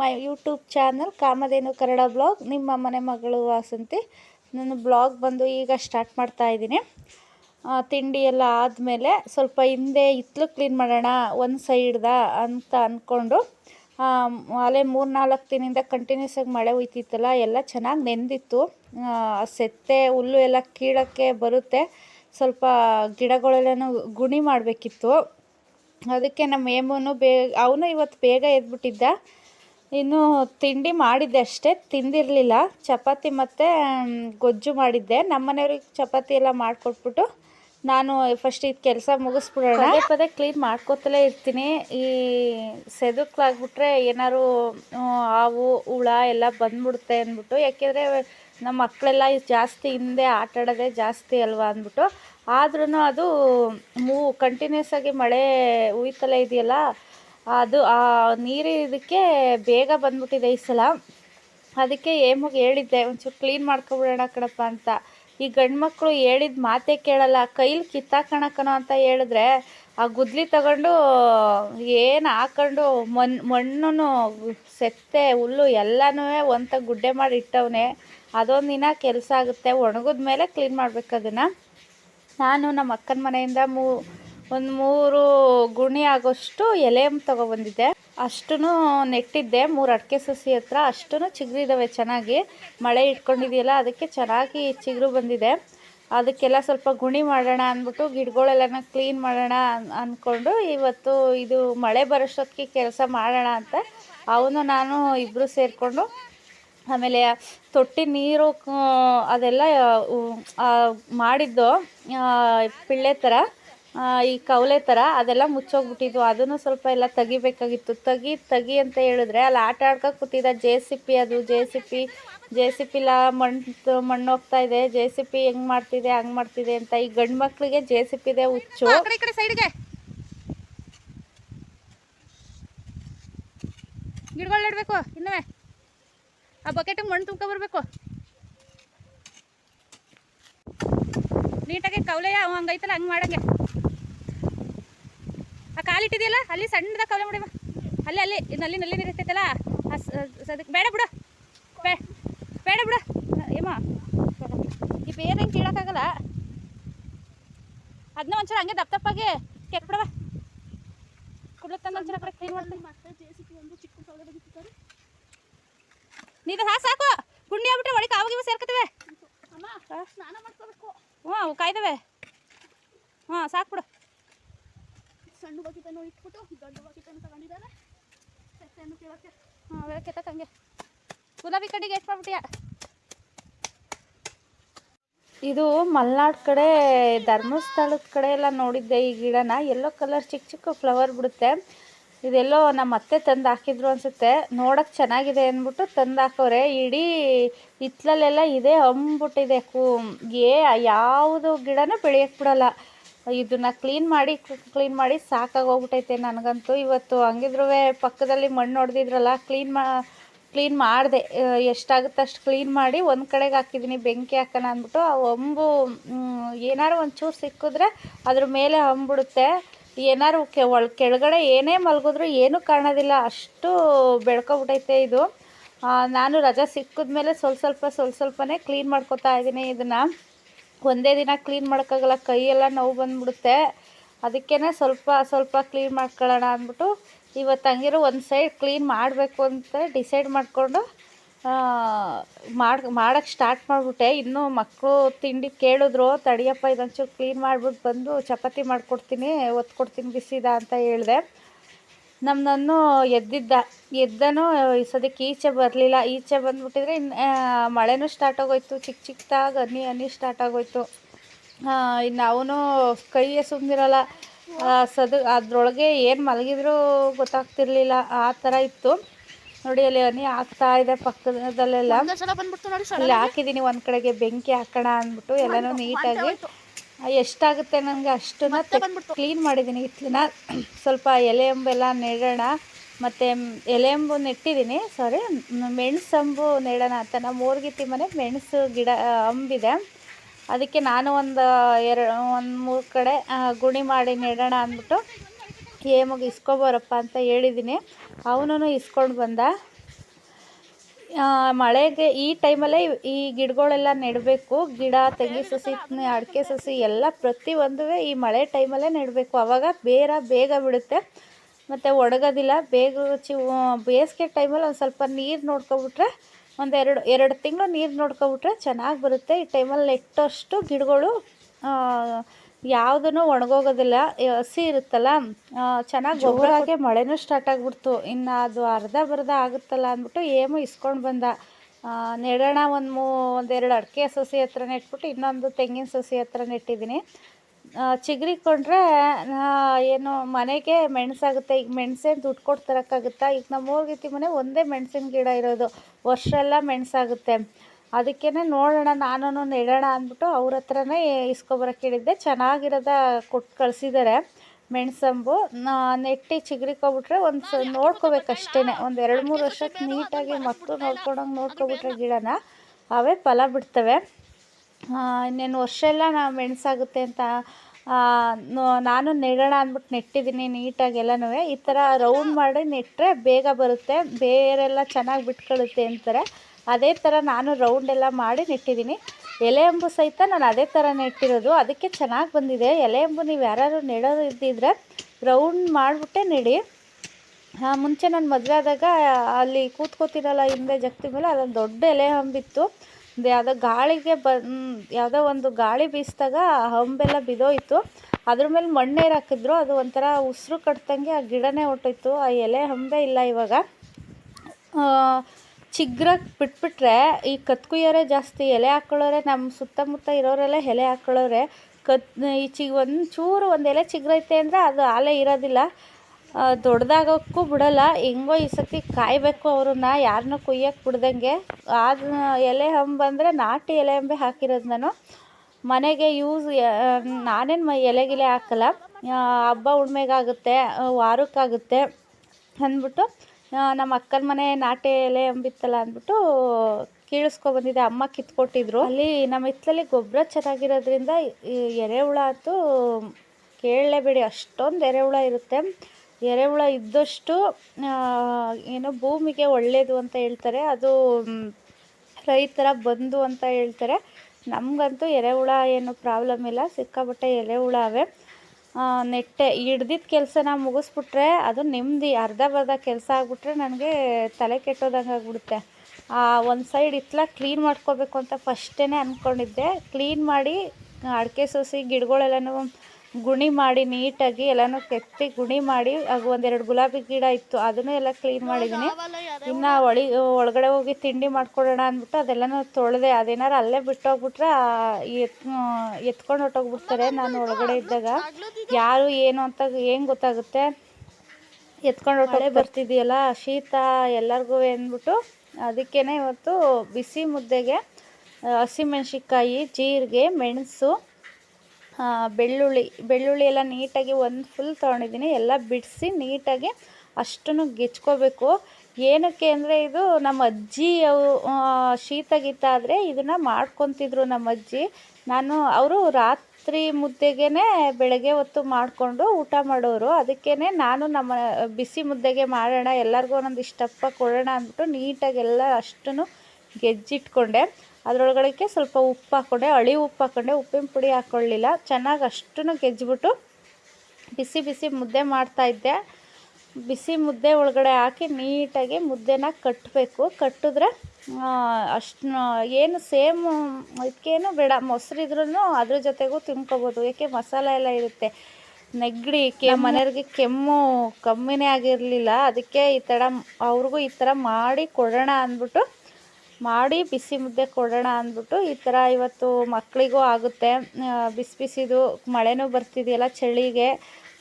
My YouTube channel Kamadhenu Kannada blog ನಿಮ್ಮ ಮನೆ ಮಗಳು ವಾಸಂತಿ. ನನ್ನ ಬ್ಲಾಗ್ ಬಂದು ಈಗ ಸ್ಟಾರ್ಟ್ ಮಾಡ್ತಾ ಇದ್ದೀನಿ. ತಿಂಡಿ ಎಲ್ಲ ಆದಮೇಲೆ ಸ್ವಲ್ಪ ಹಿಂದೆ ಇತ್ಲು ಕ್ಲೀನ್ ಮಾಡೋಣ, ಒಂದು ಸೈಡ್ದ ಅಂತ ಅಂದ್ಕೊಂಡು ಅಲ್ಲೇ ಮೂರು ನಾಲ್ಕು ದಿನದಿಂದ ಕಂಟಿನ್ಯೂಸ್ ಆಗಿ ಮಳೆ ಹೋಯ್ತಿತ್ತಲ್ಲ ಎಲ್ಲ ಚೆನ್ನಾಗಿ ನೆಂದಿತ್ತು. ಸೆತ್ತೆ, ಹುಲ್ಲು ಎಲ್ಲ ಕೀಳೋಕ್ಕೆ ಬರುತ್ತೆ. ಸ್ವಲ್ಪ ಗಿಡಗಳೆಲ್ಲನೂ ಗುಣಿ ಮಾಡಬೇಕಿತ್ತು. ಅದಕ್ಕೆ ನಮ್ಮ ಏಮನು ಬೇಗ ಅವನು ಇವತ್ತು ಬೇಗ ಎದ್ಬಿಟ್ಟಿದ್ದ. ಇನ್ನು ತಿಂಡಿ ಮಾಡಿದ್ದೆ ಅಷ್ಟೇ ತಿಂದಿರಲಿಲ್ಲ. ಚಪಾತಿ ಮತ್ತು ಗೊಜ್ಜು ಮಾಡಿದ್ದೆ. ನಮ್ಮ ಮನೆಯವ್ರಿಗೆ ಚಪಾತಿ ಎಲ್ಲ ಮಾಡಿಕೊಟ್ಬಿಟ್ಟು ನಾನು ಫಸ್ಟ್ ಇದು ಕೆಲಸ ಮುಗಿಸ್ಬಿಡೋಣ. ಪದೇ ಪದೇ ಕ್ಲೀನ್ ಮಾಡ್ಕೋತಲೇ ಇರ್ತೀನಿ. ಈ ಸೆದುಕ್ಲಾಗ್ಬಿಟ್ರೆ ಏನಾದ್ರು ಆ, ಹಾವು ಹುಳ ಎಲ್ಲ ಬಂದ್ಬಿಡುತ್ತೆ ಅಂದ್ಬಿಟ್ಟು ಯಾಕೆಂದರೆ ನಮ್ಮ ಮಕ್ಕಳೆಲ್ಲ ಜಾಸ್ತಿ ಹಿಂದೆ ಆಟ ಆಡೋದೇ ಜಾಸ್ತಿ ಅಲ್ವಾ ಅಂದ್ಬಿಟ್ಟು ಆದ್ರೂ ಅದು ಮೂ ಕಂಟಿನ್ಯೂಸ್ ಆಗಿ ಮಳೆ ಹುಯ್ತಲೇ ಇದೆಯಲ್ಲ, ಅದು ಆ ನೀರು ಇದಕ್ಕೆ ಬೇಗ ಬಂದ್ಬಿಟ್ಟಿದೆ ಈ ಸಲ. ಅದಕ್ಕೆ ಏಮಗೆ ಹೇಳಿದ್ದೆ, ಒಂಚೂರು ಕ್ಲೀನ್ ಮಾಡ್ಕೊಬಿಡೋಣ ಕಣಪ್ಪ ಅಂತ. ಈ ಗಂಡು ಮಕ್ಕಳು ಹೇಳಿದ ಮಾತೇ ಕೇಳಲ್ಲ, ಕೈಲಿ ಕಿತ್ತಾಕಣಕನೋ ಅಂತ ಹೇಳಿದ್ರೆ ಆ ಗುದ್ಲಿ ತಗೊಂಡು ಏನು ಹಾಕೊಂಡು ಮಣ್ಣು ಮಣ್ಣು ಸೆತ್ತೆ, ಹುಲ್ಲು ಎಲ್ಲನೂ ಒಂತ ಗುಡ್ಡೆ ಮಾಡಿ ಇಟ್ಟವನೆ. ಅದೊಂದು ದಿನ ಕೆಲಸ ಆಗುತ್ತೆ ಒಣಗಿದ ಮೇಲೆ ಕ್ಲೀನ್ ಮಾಡ್ಬೇಕು ಅದನ್ನು. ನಾನು ನಮ್ಮ ಅಕ್ಕನ ಮನೆಯಿಂದ ಮೂ, ಒಂದು ಮೂರು ಗುಣಿ ಆಗೋಷ್ಟು ಎಲೆ ತಗೊಬಂದಿದ್ದೆ ಅಷ್ಟೂ ನೆಟ್ಟಿದ್ದೆ. ಮೂರು ಅಡಿಕೆ ಸಸಿ ಹತ್ರ ಅಷ್ಟೂ ಚಿಗುರಿದಾವೆ ಚೆನ್ನಾಗಿ. ಮಳೆ ಇಟ್ಕೊಂಡಿದೆಯಲ್ಲ, ಅದಕ್ಕೆ ಚೆನ್ನಾಗಿ ಚಿಗುರು ಬಂದಿದೆ. ಅದಕ್ಕೆಲ್ಲ ಸ್ವಲ್ಪ ಗುಣಿ ಮಾಡೋಣ ಅಂದ್ಬಿಟ್ಟು ಗಿಡಗಳೆಲ್ಲ ಕ್ಲೀನ್ ಮಾಡೋಣ ಅಂದ್ಕೊಂಡು ಇವತ್ತು ಇದು ಮಳೆ ಬರೋಷ್ಟೊತ್ತಿಗೆ ಕೆಲಸ ಮಾಡೋಣ ಅಂತ ಅವನು ನಾನು ಇಬ್ಬರು ಸೇರಿಕೊಂಡು ಆಮೇಲೆ ತೊಟ್ಟಿ ನೀರು ಅದೆಲ್ಲ ಮಾಡಿದ್ದು ಪಿಳ್ಳೆ ಥರ ಈ ಕವಲೆ ಥರ, ಅದೆಲ್ಲ ಮುಚ್ಚೋಗ್ಬಿಟ್ಟಿದ್ವು. ಅದನ್ನು ಸ್ವಲ್ಪ ಎಲ್ಲ ತೆಗಿಬೇಕಾಗಿತ್ತು. ತಗಿ ತಗಿ ಅಂತ ಹೇಳಿದ್ರೆ ಅಲ್ಲಿ ಆಟ ಆಡ್ಕೊ ಕೂತಿದ್ದ ಜೆ ಸಿ ಪಿ ಅದು, J C P, J C ಪಿಲ ಮಣ್ಣು ಮಣ್ಣು ಹೋಗ್ತಾ ಇದೆ. ಜೆ ಸಿ ಪಿ ಹೆಂಗ್ ಮಾಡ್ತಿದೆ, ಹಂಗೆ ಮಾಡ್ತಿದೆ ಅಂತ ಈ ಗಂಡು ಮಕ್ಕಳಿಗೆ ಜೆ ಸಿ ಪಿದೆ ಹುಚ್ಚು. ಗಿಡಗಳು ಆ ಬಕೆಟಿಗೆ ಮಣ್ಣು ತುಂಬ್ಕೊ ಬರಬೇಕು. ನೀಟಾಗಿ ಕವಲೆಯ ಅವ ಹಂಗೈತಲ್ಲ, ಹಂಗೆ ಮಾಡಂಗೆ ಆ ಕಾಲಿಟ್ಟಿದೆಯಲ್ಲ ಅಲ್ಲಿ ಸಣ್ಣದ ಕವಲೆ ಮಾಡಿವ. ಅಲ್ಲಿ ಅಲ್ಲಿ ನಲ್ಲಿ ನಲ್ಲಿ ನೀರು ಇರ್ತೈತಲ್ಲ ಅದಕ್ಕೆ ಬೇಡ ಬಿಡು. ಬೇಡ ಬಿಡು. ಏಮ, ಈ ಬೇರೆ ಹೆಂಗೆ ಕೀಳಕ್ಕಾಗಲ್ಲ. ಅದನ್ನ ಒಂಚೂರು ಹಂಗೆ ದಪ್ಪ ದಪ್ಪಾಗಿ ಕೆಟ್ಬಿಡವ ಕುಡ್ಲತ್ತಂದು ಒಂಚೂರು ಆ ಕಡೆ ಕ್ಲೀನ್ ಮಾಡ್ತೀನಿ. ನೀನು ಹಾ ಸಾಕು. ಗುಂಡಿ ಆಗ್ಬಿಟ್ರೆ ಒಳಗೆ ಅವಾಗ ಇವು ಸೇರ್ಕತ್ತವೆ ಹ್ಞೂ ಅವು ಕಾಯ್ದವೆ. ಹಾಂ ಸಾಕು ಬಿಡು. ಸಣ್ಣ ಬಕೆಟನ್ನು ಇಟ್ಬಿಟ್ಟು ದೊಡ್ಡ ಬಕೆಟನ್ನು ತಗೊಂಡಿದ್ದಾರೆ ಸೆಟ್ಟನ್ನು ಕೇಳೋಕ್ಕೆ. ಹಾಂ ಅವೆಲ್ಲ ಕೆತ್ತಂಗೆ ಗುಲಾಬಿ ಕಡೆಗೆ ಎಷ್ಟು ಮಾಡ್ಬಿಟ್ಟಿಯ? ಇದು ಮಲ್ನಾಡ್ ಕಡೆ ಧರ್ಮಸ್ಥಳದ ಕಡೆ ಎಲ್ಲ ನೋಡಿದ್ದೆ ಈ ಗಿಡನ. ಎಲ್ಲೋ ಕಲರ್ ಚಿಕ್ಕ ಚಿಕ್ಕ ಫ್ಲವರ್ ಬಿಡುತ್ತೆ. ಇದೆಲ್ಲೋ ನಮ್ಮ ಅತ್ತೆ ತಂದು ಹಾಕಿದ್ರು ಅನ್ಸುತ್ತೆ. ನೋಡೋಕೆ ಚೆನ್ನಾಗಿದೆ ಅಂದ್ಬಿಟ್ಟು ತಂದು ಹಾಕೋರೆ ಇಡೀ ಹಿತ್ತಲಲ್ಲೆಲ್ಲ ಇದೆ ಅಂಬ್ಬಿಟ್ಟಿದೆ ಕೂ, ಏ, ಯಾವುದು ಗಿಡನೂ ಬೆಳೆಯಕ್ಕೆ ಬಿಡಲ್ಲ. ಇದನ್ನ ಕ್ಲೀನ್ ಮಾಡಿ ಕ್ಲೀನ್ ಮಾಡಿ ಸಾಕಾಗೋಗ್ಬಿಟ್ಟೈತೆ ನನಗಂತೂ. ಇವತ್ತು ಹಂಗಿದ್ರು ಪಕ್ಕದಲ್ಲಿ ಮಣ್ಣು ಹೊಡೆದಿದ್ರಲ್ಲ ಕ್ಲೀನ್ ಮಾ, ಕ್ಲೀನ್ ಮಾಡಿದೆ. ಎಷ್ಟಾಗುತ್ತೆ ಅಷ್ಟು ಕ್ಲೀನ್ ಮಾಡಿ ಒಂದು ಕಡೆಗೆ ಹಾಕಿದ್ದೀನಿ ಬೆಂಕಿ ಹಾಕೋಣ ಅಂದ್ಬಿಟ್ಟು ಆ ಅಂಬು ಏನಾದ್ರು ಒಂಚೂರು ಸಿಕ್ಕಿದ್ರೆ ಅದ್ರ ಮೇಲೆ ಹಂಬಿಡುತ್ತೆ. ಏನಾರು ಕೆ, ಒಳ, ಕೆಳಗಡೆ ಏನೇ ಮಲಗಿದ್ರು ಏನೂ ಕಾಣೋದಿಲ್ಲ. ಅಷ್ಟು ಬೆಳ್ಕೊಬಿಟ್ಟೈತೆ ಇದು. ನಾನು ರಜಾ ಸಿಕ್ಕಿದ ಮೇಲೆ ಸ್ವಲ್ಪ ಸ್ವಲ್ಪ ಸ್ವಲ್ಪ ಸ್ವಲ್ಪನೇ ಕ್ಲೀನ್ ಮಾಡ್ಕೊತಾ ಇದ್ದೀನಿ ಇದನ್ನು. ಒಂದೇ ದಿನ ಕ್ಲೀನ್ ಮಾಡೋಕ್ಕಾಗಲ್ಲ. ಕೈಯೆಲ್ಲ ನೋವು ಬಂದ್ಬಿಡುತ್ತೆ. ಅದಕ್ಕೇ ಸ್ವಲ್ಪ ಸ್ವಲ್ಪ ಕ್ಲೀನ್ ಮಾಡ್ಕೊಳ್ಳೋಣ ಅಂದ್ಬಿಟ್ಟು ಇವತ್ತು ಹಂಗಿರೋ ಒಂದು ಸೈಡ್ ಕ್ಲೀನ್ ಮಾಡಬೇಕು ಅಂತ ಡಿಸೈಡ್ ಮಾಡಿಕೊಂಡು ಮಾಡಿ ಮಾಡೋಕ್ಕೆ ಸ್ಟಾರ್ಟ್ ಮಾಡಿಬಿಟ್ಟೆ. ಇನ್ನೂ ಮಕ್ಕಳು ತಿಂಡಿ ಕೇಳಿದ್ರು, ತಡಿಯಪ್ಪ ಇದೊಂಚೂರು ಕ್ಲೀನ್ ಮಾಡಿಬಿಟ್ಟು ಬಂದು ಚಪಾತಿ ಮಾಡಿಕೊಡ್ತೀನಿ ಒತ್ಕೊಡ್ತೀನಿ ಬಿಸಿದ ಅಂತ ಹೇಳಿದೆ. ನಮ್ಮನ್ನು ಎದ್ದಿದ್ದ, ಎದ್ದನೂ ಈ ಸದ್ಯಕ್ಕೆ ಈಚೆ ಬರಲಿಲ್ಲ. ಈಚೆ ಬಂದುಬಿಟ್ಟಿದ್ರೆ ಇನ್ನು ಮಳೆನೂ ಸ್ಟಾರ್ಟ್ ಆಗೋಯ್ತು ಚಿಕ್ಕ ಚಿಕ್ಕದಾಗಿ ಅನ್ನಿ ಅನ್ನಿ ಸ್ಟಾರ್ಟ್ ಆಗೋಯ್ತು. ಇನ್ನು ಅವನು ಕೈಯೇ ಸುಮ್ಮನಿರಲ್ಲ ಸದ, ಅದರೊಳಗೆ ಏನು ಮಲಗಿದ್ರೂ ಗೊತ್ತಾಗ್ತಿರ್ಲಿಲ್ಲ. ಆ ಥರ ಇತ್ತು. ನೋಡಿ ಅಲ್ಲಿ ಹನಿ ಆಗ್ತಾ ಇದೆ ಪಕ್ಕದಲ್ಲೆಲ್ಲ. ಅಲ್ಲಿ ಹಾಕಿದ್ದೀನಿ ಒಂದು ಕಡೆಗೆ ಬೆಂಕಿ ಹಾಕೋಣ ಅಂದ್ಬಿಟ್ಟು ಎಲ್ಲನೂ ನೀಟಾಗಿ ಎಷ್ಟಾಗುತ್ತೆ ನನಗೆ ಅಷ್ಟನ್ನ ಕ್ಲೀನ್ ಮಾಡಿದ್ದೀನಿ ಇತ್ತಿನ ಸ್ವಲ್ಪ ಎಲೆ ಎಂಬೆಲ್ಲ ನೆಡೋಣ. ಮತ್ತು ಎಲೆ ಎಂಬು ನೆಟ್ಟಿದ್ದೀನಿ ಸಾರಿ ಮೆಣಸಂಬು ನೆಡೋಣ ಅಂತ. ನಮ್ಮ ಊರ್ಗಿತ್ತಿ ಮನೆ ಮೆಣಸು ಗಿಡ ಅಂಬಿದೆ. ಅದಕ್ಕೆ ನಾನು ಒಂದು ಎರಡು ಒಂದು ಮೂರು ಕಡೆ ಗುಣಿ ಮಾಡಿ ನೆಡೋಣ ಅಂದ್ಬಿಟ್ಟು ಏಮಗೆ ಇಸ್ಕೊಬಾರಪ್ಪ ಅಂತ ಹೇಳಿದ್ದೀನಿ ಅವನೂ ಇಸ್ಕೊಂಡು ಬಂದ. ಮಳೆಗೆ ಈ ಟೈಮಲ್ಲೇ ಈ ಗಿಡಗಳೆಲ್ಲ ನೆಡಬೇಕು. ಗಿಡ, ತೆಂಗಿ ಸಸಿ, ಅಡಿಕೆ ಸಸಿ ಎಲ್ಲ ಪ್ರತಿಯೊಂದು ಈ ಮಳೆ ಟೈಮಲ್ಲೇ ನೆಡಬೇಕು. ಆವಾಗ ಬೇರ ಬೇಗ ಬಿಡುತ್ತೆ. ಮತ್ತು ಒಡಗೋದಿಲ್ಲ ಬೇಗ ಚಿ ಬೇಸಿಗೆ ಟೈಮಲ್ಲಿ ಒಂದು ಸ್ವಲ್ಪ ನೀರು ನೋಡ್ಕೊಬಿಟ್ರೆ ಒಂದೆರಡು ಎರಡು ತಿಂಗಳು ನೀರು ನೋಡ್ಕೊಬಿಟ್ರೆ ಚೆನ್ನಾಗಿ ಬರುತ್ತೆ. ಈ ಟೈಮಲ್ಲಿ ನೆಟ್ಟಷ್ಟು ಗಿಡಗಳು ಯಾವುದೂ ಒಣಗೋಗೋದಿಲ್ಲ. ಹಸಿ ಇರುತ್ತಲ್ಲ ಚೆನ್ನಾಗಿ ಜೋರಾಗೆ ಮಳೆನೂ ಸ್ಟಾರ್ಟ್ ಆಗಿಬಿಡ್ತು. ಇನ್ನು ಅದು ಅರ್ಧ ಬರ್ಧ ಆಗುತ್ತಲ್ಲ ಅಂದ್ಬಿಟ್ಟು ಏಮು ಇಸ್ಕೊಂಡು ಬಂದ. ನೆಡೋಣ ಒಂದು ಮೂ ಒಂದೆರಡು ಅಡಿಕೆ ಸಸಿ ಹತ್ರ ನೆಟ್ಬಿಟ್ಟು ಇನ್ನೊಂದು ತೆಂಗಿನ ಸಸಿ ಹತ್ರ ನೆಟ್ಟಿದ್ದೀನಿ ಚಿಗ್ರಿ ಕೊಂಡ್ರೆ ಏನು ಮನೆಗೆ ಮೆಣಸಾಗುತ್ತೆ. ಈಗ ಮೆಣಸೇನು ದುಡ್ಡು ಕೊಟ್ಟು ತರೋಕ್ಕಾಗುತ್ತಾ? ಈಗ ನಮ್ಮ ಊರಿಗೆ ಮನೆ ಒಂದೇ ಮೆಣಸಿನ ಗಿಡ ಇರೋದು. ವರ್ಷ ಎಲ್ಲ ಮೆಣಸಾಗುತ್ತೆ. ಅದಕ್ಕೇ ನೋಡೋಣ ನಾನು ನೆಡೋಣ ಅಂದ್ಬಿಟ್ಟು ಅವ್ರ ಹತ್ರನೇ ಇಸ್ಕೊಬರಕ್ಕೆ ಹೇಳಿದ್ದೆ. ಚೆನ್ನಾಗಿರೋದ ಕೊಟ್ಟು ಕಳಿಸಿದ್ದಾರೆ ಮೆಣಸಂಬು. ನೆಟ್ಟಿ ಚಿಗುರಿಕೊಬಿಟ್ರೆ ಒಂದು ಸ ನೋಡ್ಕೋಬೇಕು ಅಷ್ಟೇ ಒಂದು ಎರಡು ಮೂರು ವರ್ಷಕ್ಕೆ ನೀಟಾಗಿ ಮಕ್ಕಳು ನೋಡ್ಕೊಂಡಂಗೆ ನೋಡ್ಕೊಬಿಟ್ರೆ ಗಿಡನ ಅವೇ ಫಲ ಬಿಡ್ತವೆ. ಇನ್ನೇನು ವರ್ಷ ಎಲ್ಲ ನಾ ಮೆಣಸಾಗುತ್ತೆ ಅಂತ ನಾನು ನೆಡೋಣ ಅಂದ್ಬಿಟ್ಟು ನೆಟ್ಟಿದ್ದೀನಿ ನೀಟಾಗಿ ಎಲ್ಲನೂ ಈ ಥರ ರೌಂಡ್ ಮಾಡಿ ನೆಟ್ಟರೆ ಬೇಗ ಬರುತ್ತೆ. ಬೇರೆಲ್ಲ ಚೆನ್ನಾಗಿ ಬಿಟ್ಕೊಳ್ಳುತ್ತೆ ಅಂತಾರೆ. ಅದೇ ಥರ ನಾನು ರೌಂಡ್ ಎಲ್ಲ ಮಾಡಿ ನೆಟ್ಟಿದ್ದೀನಿ. ಎಲೆ ಅಂಬು ಸಹಿತ ನಾನು ಅದೇ ಥರ ನೆಟ್ಟಿರೋದು. ಅದಕ್ಕೆ ಚೆನ್ನಾಗಿ ಬಂದಿದೆ. ಎಲೆ ಅಂಬು ನೀವು ಯಾರು ನೆಡೋದು ಇದ್ದಿದ್ರೆ ರೌಂಡ್ ಮಾಡಿಬಿಟ್ಟೆ ನೆಡಿ. ಮುಂಚೆ ನಾನು ಮದುವೆ ಆದಾಗ ಅಲ್ಲಿ ಕೂತ್ಕೋತಿರಲ್ಲ ಹಿಂದೆ ಜಗ್ತಿ ಮೇಲೆ ಅದೊಂದು ದೊಡ್ಡ ಎಲೆ ಹಂಬಿತ್ತು. ಯಾವುದೋ ಗಾಳಿಗೆ ಬನ್ ಯಾವುದೋ ಒಂದು ಗಾಳಿ ಬೀಸಿದಾಗ ಹಂಬೆಲ್ಲ ಬಿದೋಯ್ತು. ಅದ್ರ ಮೇಲೆ ಮಣ್ಣೇರು ಹಾಕಿದ್ರು. ಅದು ಒಂಥರ ಉಸಿರು ಕಟ್ದಂಗೆ ಆ ಗಿಡನೇ ಹೊಟ್ಟೋಯ್ತು ಆ ಎಲೆ ಹಂಬೆ ಇಲ್ಲ ಇವಾಗ. ಚಿಗ್ರಾಗಿ ಬಿಟ್ಬಿಟ್ರೆ ಈ ಕತ್ಕುಯ್ಯೋರೆ ಜಾಸ್ತಿ ಎಲೆ ಹಾಕ್ಕೊಳ್ಳೋರೆ ನಮ್ಮ ಸುತ್ತಮುತ್ತ ಇರೋರೆಲ್ಲ ಎಲೆ ಹಾಕ್ಕೊಳ್ಳೋರೆ, ಕತ್, ಈ ಚಿ, ಒಂಚೂರು ಒಂದು ಎಲೆ ಚಿಗ್ರೈತೆ ಅಂದರೆ ಅದು ಆಲೆ ಇರೋದಿಲ್ಲ. ದೊಡ್ಡದಾಗೋಕ್ಕೂ ಬಿಡಲ್ಲ, ಹೆಂಗೋ ಈ ಸತಿ ಕಾಯಬೇಕು ಅವ್ರನ್ನ ಯಾರನ್ನೂ ಕುಯ್ಯಕ್ಕೆ ಬಿಡ್ದಂಗೆ. ಅದು ಎಲೆ ಹಂಬಂದರೆ ನಾಟಿ ಎಲೆ ಹಂಬೆ ಹಾಕಿರೋದು ನಾನು. ಮನೆಗೆ ಯೂಸ್ ನಾನೇನು ಮ, ಎಲೆ ಗಿಲೆ ಹಾಕಲ್ಲ. ಹಬ್ಬ ಹುಣ್ಮೆಗಾಗುತ್ತೆ, ವಾರಕ್ಕಾಗುತ್ತೆ ಅಂದ್ಬಿಟ್ಟು ನಮ್ಮ ಅಕ್ಕನ ಮನೆ ನಾಟಿ ಎಲೆ ಅಂಬಿತ್ತಲ್ಲ ಅಂದ್ಬಿಟ್ಟು ಕೀಳಿಸ್ಕೊಬಂದಿದ್ದೆ ಅಮ್ಮ ಕಿತ್ಕೊಟ್ಟಿದ್ರು. ಅಲ್ಲಿ ನಮ್ಮ ಹಿತ್ತಲಲ್ಲಿ ಗೊಬ್ಬರ ಚೆನ್ನಾಗಿರೋದ್ರಿಂದ ಎರೆಹುಳ ಅಂತೂ ಕೇಳಲೇಬೇಡಿ. ಅಷ್ಟೊಂದು ಎರೆಹುಳ ಇರುತ್ತೆ. ಎರೆಹುಳ ಇದ್ದಷ್ಟು ಏನು ಭೂಮಿಗೆ ಒಳ್ಳೆಯದು ಅಂತ ಹೇಳ್ತಾರೆ. ಅದು ರೈತರ ಬಂದು ಅಂತ ಹೇಳ್ತಾರೆ. ನಮಗಂತೂ ಎರೆಹುಳ ಏನು ಪ್ರಾಬ್ಲಮ್ ಇಲ್ಲ. ಸಿಕ್ಕಾಪಟ್ಟೆ ಎರೆಹುಳವೇ ನೆಟ್ಟೆ ಹಿಡ್ದಿದ್ದ ಕೆಲಸನ ಮುಗಿಸ್ಬಿಟ್ರೆ ಅದು ನೆಮ್ಮದಿ, ಅರ್ಧ ಬರ್ಧ ಕೆಲಸ ಆಗಿಬಿಟ್ರೆ ನನಗೆ ತಲೆ ಕೆಟ್ಟೋದಂಗೆ ಆ, ಒಂದು ಸೈಡ್ ಇತ್ತಲ ಕ್ಲೀನ್ ಮಾಡ್ಕೋಬೇಕು ಅಂತ ಫಸ್ಟೇ ಅಂದ್ಕೊಂಡಿದ್ದೆ ಕ್ಲೀನ್ ಮಾಡಿ ಅಡಿಕೆ ಸಸಿ ಗಿಡಗಳೆಲ್ಲನೂ ಗುಣಿ ಮಾಡಿ ನೀಟಾಗಿ ಎಲ್ಲನೂ ಕೆತ್ತಿ ಗುಣಿ ಮಾಡಿ ಅದು ಒಂದೆರಡು ಗುಲಾಬಿ ಗಿಡ ಇತ್ತು, ಅದನ್ನು ಎಲ್ಲ ಕ್ಲೀನ್ ಮಾಡಿದ್ದೀನಿ. ಇನ್ನು ಒಳಿ ಒಳಗಡೆ ಹೋಗಿ ತಿಂಡಿ ಮಾಡ್ಕೊಡೋಣ ಅಂದ್ಬಿಟ್ಟು ಅದೆಲ್ಲನೂ ತೊಳೆದೆ, ಅದೇನಾರು ಅಲ್ಲೇ ಬಿಟ್ಟೋಗ್ಬಿಟ್ರೆ ಎತ್ ಎತ್ಕೊಂಡು ಹೊರ್ಟೋಗ್ಬಿಡ್ತಾರೆ ನಾನು ಒಳಗಡೆ ಇದ್ದಾಗ. ಯಾರು ಏನು ಅಂತ ಏನು ಗೊತ್ತಾಗುತ್ತೆ? ಎತ್ಕೊಂಡು ಹೊಟ್ಟೆ ಬರ್ತಿದೆಯಲ್ಲ ಶೀತ ಎಲ್ಲರಿಗೂ ಅಂದ್ಬಿಟ್ಟು ಅದಕ್ಕೇ ಇವತ್ತು ಬಿಸಿ ಮುದ್ದೆಗೆ ಹಸಿಮೆಣ್ಸಿಕಾಯಿ ಜೀರಿಗೆ, ಮೆಣಸು ಬೆಳ್ಳುಳ್ಳಿ. ಬೆಳ್ಳುಳ್ಳಿ ಎಲ್ಲ ನೀಟಾಗಿ ಒಂದು ಫುಲ್ ತೊಗೊಂಡಿದ್ದೀನಿ. ಎಲ್ಲ ಬಿಡಿಸಿ ನೀಟಾಗಿ ಅಷ್ಟನ್ನು ಗೆಚ್ಕೋಬೇಕು. ಏನಕ್ಕೆ ಅಂದರೆ ಇದು ನಮ್ಮ ಅಜ್ಜಿ ಅವು ಶೀತ ಗೀತ ಆದರೆ ಇದನ್ನು ಮಾಡ್ಕೊತಿದ್ರು ನಮ್ಮ ಅಜ್ಜಿ. ನಾನು, ಅವರು ರಾತ್ರಿ ಮುದ್ದೆಗೆ ಬೆಳಗ್ಗೆ ಹೊತ್ತು ಮಾಡಿಕೊಂಡು ಊಟ ಮಾಡೋರು. ಅದಕ್ಕೇ ನಾನು ನಮ್ಮ ಬಿಸಿ ಮುದ್ದೆಗೆ ಮಾಡೋಣ, ಎಲ್ಲರಿಗೂ ಒಂದೊಂದು ಇಷ್ಟಪ್ಪ ಕೊಡೋಣ ಅಂದ್ಬಿಟ್ಟು ನೀಟಾಗಿ ಎಲ್ಲ ಅಷ್ಟನ್ನು ಗೆಜ್ಜಿಟ್ಕೊಂಡೆ. ಅದರೊಳಗಡೆಗೆ ಸ್ವಲ್ಪ ಉಪ್ಪು ಹಾಕ್ಕೊಂಡೆ ಅಳಿ ಉಪ್ಪು ಹಾಕ್ಕೊಂಡೆ ಉಪ್ಪಿನ ಪುಡಿ ಹಾಕ್ಕೊಳ್ಳಿಲ್ಲ ಚೆನ್ನಾಗಿ ಅಷ್ಟನ್ನು ಗೆಜ್ಜಿಬಿಟ್ಟು ಬಿಸಿ ಬಿಸಿ ಮುದ್ದೆ ಮಾಡ್ತಾಯಿದ್ದೆ ಬಿಸಿ ಮುದ್ದೆ ಒಳಗಡೆ ಹಾಕಿ ನೀಟಾಗಿ ಮುದ್ದೆನ ಕಟ್ಟಬೇಕು ಕಟ್ಟಿದ್ರೆ ಅಷ್ಟು ಏನು ಸೇಮ್ ಇದಕ್ಕೇನು ಬೇಡ. ಮೊಸರಿದ್ರೂ ಅದ್ರ ಜೊತೆಗೂ ತಿನ್ಕೋಬೋದು. ಏಕೆ ಮಸಾಲೆ ಎಲ್ಲ ಇರುತ್ತೆ. ನೆಗಡಿ ಕೆ ಮನೆಯವ್ರಿಗೆ ಕೆಮ್ಮು ಕಮ್ಮಿನೇ ಆಗಿರಲಿಲ್ಲ. ಅದಕ್ಕೆ ಈ ಥರ ಅವ್ರಿಗೂ ಈ ಥರ ಮಾಡಿ ಕೊಡೋಣ ಅಂದ್ಬಿಟ್ಟು ಮಾಡಿ ಬಿಸಿ ಮುದ್ದೆ ಕೊಡೋಣ ಅಂದ್ಬಿಟ್ಟು ಈ ಥರ ಇವತ್ತು ಮಕ್ಕಳಿಗೂ ಆಗುತ್ತೆ. ಬಿಸಿ ಬಿಸಿದು ಮಳೆನೂ ಬರ್ತಿದೆಯಲ್ಲ ಚಳಿಗೆ,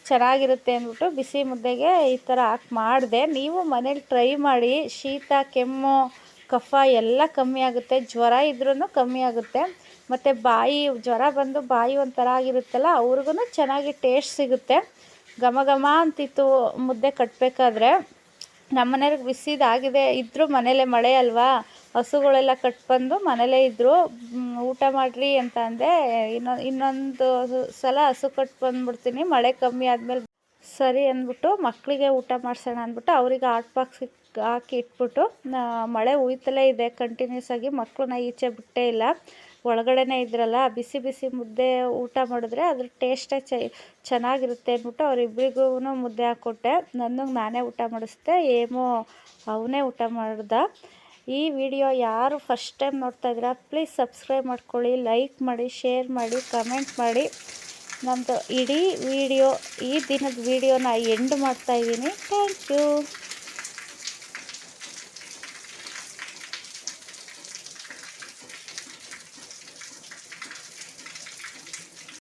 ಚೆನ್ನಾಗಿರುತ್ತೆ ಅಂದ್ಬಿಟ್ಟು ಬಿಸಿ ಮುದ್ದೆಗೆ ಈ ಥರ ಹಾಕಿ ಮಾಡಿದೆ. ನೀವು ಮನೇಲಿ ಟ್ರೈ ಮಾಡಿ, ಶೀತ, ಕೆಮ್ಮು, ಕಫ ಎಲ್ಲ ಕಮ್ಮಿ ಆಗುತ್ತೆ, ಜ್ವರ ಇದ್ರೂ ಕಮ್ಮಿ ಆಗುತ್ತೆ. ಮತ್ತು ಬಾಯಿ, ಜ್ವರ ಬಂದು ಬಾಯಿ ಒಂಥರ ಆಗಿರುತ್ತಲ್ಲ ಅವ್ರಿಗೂ ಚೆನ್ನಾಗಿ ಟೇಸ್ಟ್ ಸಿಗುತ್ತೆ. ಘಮ ಘಮ ಅಂತಿತ್ತು ಮುದ್ದೆ ಕಟ್ಟಬೇಕಾದ್ರೆ ನಮ್ಮ ಮನೆಯವ್ರಿಗೆ ಬಿಸಿದಾಗಿದೆ ಇದ್ದರೂ ಮನೇಲೆ ಮಳೆ ಅಲ್ವಾ? ಹಸುಗಳೆಲ್ಲ ಕಟ್ಬಂದು ಮನೇಲೇ ಇದ್ದರು ಊಟ ಮಾಡಿರಿ ಅಂತ ಅಂದೆ. ಇನ್ನೊಂದು ಇನ್ನೊಂದು ಸಲ ಹಸು ಕಟ್ ಬಂದ್ಬಿಡ್ತೀನಿ, ಮಳೆ ಕಮ್ಮಿ ಆದಮೇಲೆ ಸರಿ ಅಂದ್ಬಿಟ್ಟು ಮಕ್ಕಳಿಗೆ ಊಟ ಮಾಡಿಸೋಣ ಅಂದ್ಬಿಟ್ಟು ಅವರಿಗೆ ಆಟ್ ಬಾಕ್ಸ್ ಹಾಕಿ ಇಟ್ಬಿಟ್ಟು ಮಳೆ ಉಯ್ತಲೇ ಇದೆ ಕಂಟಿನ್ಯೂಸ್ ಆಗಿ. ಮಕ್ಕಳನ್ನ ಈಚೆ ಬಿಟ್ಟೇ ಇಲ್ಲ. ಒಳಗಡೆನೇ ಇದ್ರಲ್ಲ, ಬಿಸಿ ಬಿಸಿ ಮುದ್ದೆ ಊಟ ಮಾಡಿದ್ರೆ ಅದ್ರ ಟೇಸ್ಟೇ ಚೆ, ಚೆನ್ನಾಗಿರುತ್ತೆ ಅಂದ್ಬಿಟ್ಟು ಅವರಿಬ್ಬರಿಗೂ ಮುದ್ದೆ ಹಾಕ್ಕೊಟ್ಟೆ. ನನಗೆ ನಾನೇ ಊಟ ಮಾಡಿಸ್ದೆ. ಏಮೋ ಅವನೇ ಊಟ ಮಾಡ್ದ. ಈ ವಿಡಿಯೋ ಯಾರು ಫಸ್ಟ್ ಟೈಮ್ ನೋಡ್ತಾ ಇದ್ದೀರಾ ಪ್ಲೀಸ್ ಸಬ್ಸ್ಕ್ರೈಬ್ ಮಾಡ್ಕೊಳ್ಳಿ ಲೈಕ್ ಮಾಡಿ ಶೇರ್ ಮಾಡಿ ಕಮೆಂಟ್ ಮಾಡಿ. ನಮ್ಮದು ಇಡೀ ವಿಡಿಯೋ, ಈ ದಿನದ ವಿಡಿಯೋನ ಎಂಡ್ ಮಾಡ್ತಾಯಿದ್ದೀನಿ ಥ್ಯಾಂಕ್ ಯು